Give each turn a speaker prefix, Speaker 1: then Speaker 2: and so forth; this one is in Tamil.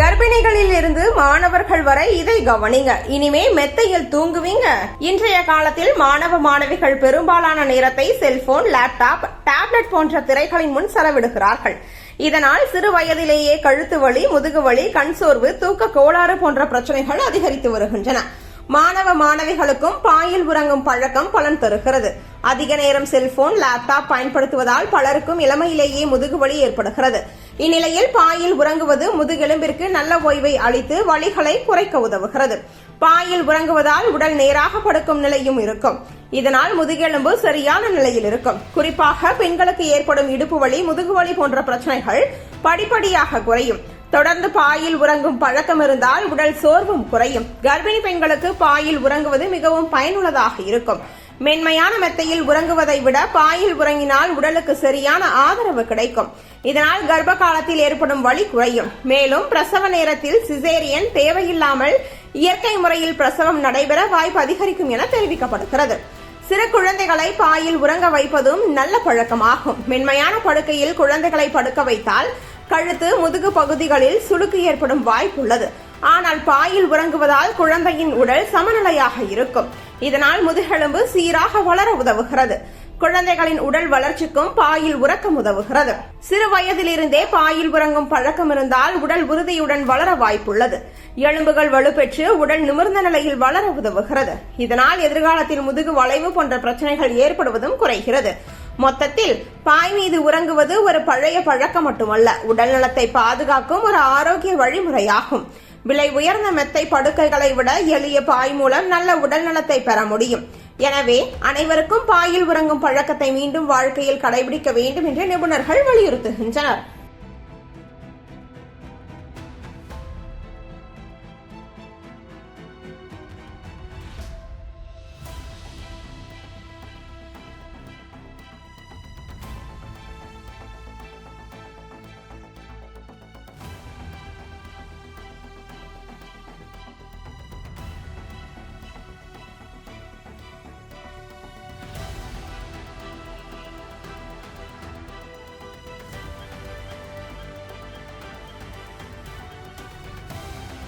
Speaker 1: கர்ப்பிணிகளில் இருந்து மாணவர்கள் வரை இதை கவனிங்க. இனிமே மெத்தையில் தூங்குவீங்க. இன்றைய காலத்தில் மாணவ மாணவிகள் பெரும்பாலான நேரத்தை செல்போன் லேப்டாப் டேப்லெட் போன்ற திரைகளின் முன் செலவிடுகிறார்கள். இதனால் சிறு வயதிலேயே கழுத்து வலி முதுகு வலி கண் சோர்வு தூக்க கோளாறு போன்ற பிரச்சனைகள் அதிகரித்து வருகின்றன. மாணவ மாணவிகளுக்கும் பாயில் உறங்கும் பழக்கம் பலன் தருகிறது. அதிக நேரம் செல்போன் லேப்டாப் பயன்படுத்துவதால் பலருக்கும் இளமையிலேயே முதுகுவலி ஏற்படுகிறது. இந்நிலையில் பாயில் உறங்குவது முதுகெலும்பிற்கு நல்ல ஓய்வை அளித்து வலிகளை குறைக்க உதவுகிறது. பாயில் உறங்குவதால் உடல் நேராக படுக்கும் நிலையும் இருக்கும். இதனால் முதுகெலும்பு சரியான நிலையில் இருக்கும். குறிப்பாக பெண்களுக்கு ஏற்படும் இடுப்பு வலி முதுகுவலி போன்ற பிரச்சனைகள் படிப்படியாக குறையும். தொடர்ந்து பாயில் உறங்கும் பழக்கம் இருந்தால் உடல் சோர்வும் குறையும். கர்ப்பிணி பெண்களுக்கு பாயில் உறங்குவது மிகவும் பயனுள்ளதாக இருக்கும். மென்மையான மெத்தையில் உறங்குவதை விட பாயில் உறங்கினால் உடலுக்கு சரியான ஆதரவு கிடைக்கும். இதனால் கர்ப்ப காலத்தில் ஏற்படும் வலி குறையும். மேலும் பிரசவ நேரத்தில் சிசேரியன் தேவையில்லாமல் இயற்கை முறையில் பிரசவம் நடைபெற வாய்ப்பு அதிகரிக்கும் என தெரிவிக்கப்படுகிறது. சிறு குழந்தைகளை பாயில் உறங்க வைப்பதும் நல்ல பழக்கமாகும். மென்மையான படுக்கையில் குழந்தைகளை படுக்க வைத்தால் கழுத்து முதுகு பகுதிகளில் சுளுக்கு ஏற்படும் வாய்ப்புள்ளது ஆனால் பாயில் உறங்குவதால் குழந்தையின் உடல் சமநிலையாக இருக்கும். இதனால் முதுகெலும்பு சீராக வளர உதவுகிறது. குழந்தைகளின் உடல் வளர்ச்சிக்கும் பாயில் உறக்கம் உதவுகிறது. சிறு வயதிலிருந்தே பாயில் உறங்கும் பழக்கம் இருந்தால் உடல் உறுதியுடன் வளர வாய்ப்புள்ளது. எலும்புகள் வலுப்பெற்று உடல் நிமிர்ந்த நிலையில் வளர உதவுகிறது. இதனால் எதிர்காலத்தில் முதுகு வளைவு போன்ற பிரச்சனைகள் ஏற்படுவதும் குறைகிறது. மொத்தத்தில் பாய் மீது உறங்குவது ஒரு பழைய பழக்கம் மட்டுமல்ல. உடல் நலத்தை பாதுகாக்கும் ஒரு ஆரோக்கிய வழிமுறையாகும். விலை உயர்ந்த மெத்தை படுக்கைகளை விட எளிய பாய் மூலம் நல்ல உடல் நலத்தை பெற முடியும். எனவே அனைவருக்கும் பாயில் உறங்கும் பழக்கத்தை மீண்டும் வாழ்க்கையில் கடைபிடிக்க வேண்டும் என்று நிபுணர்கள் வலியுறுத்துகின்றனர்.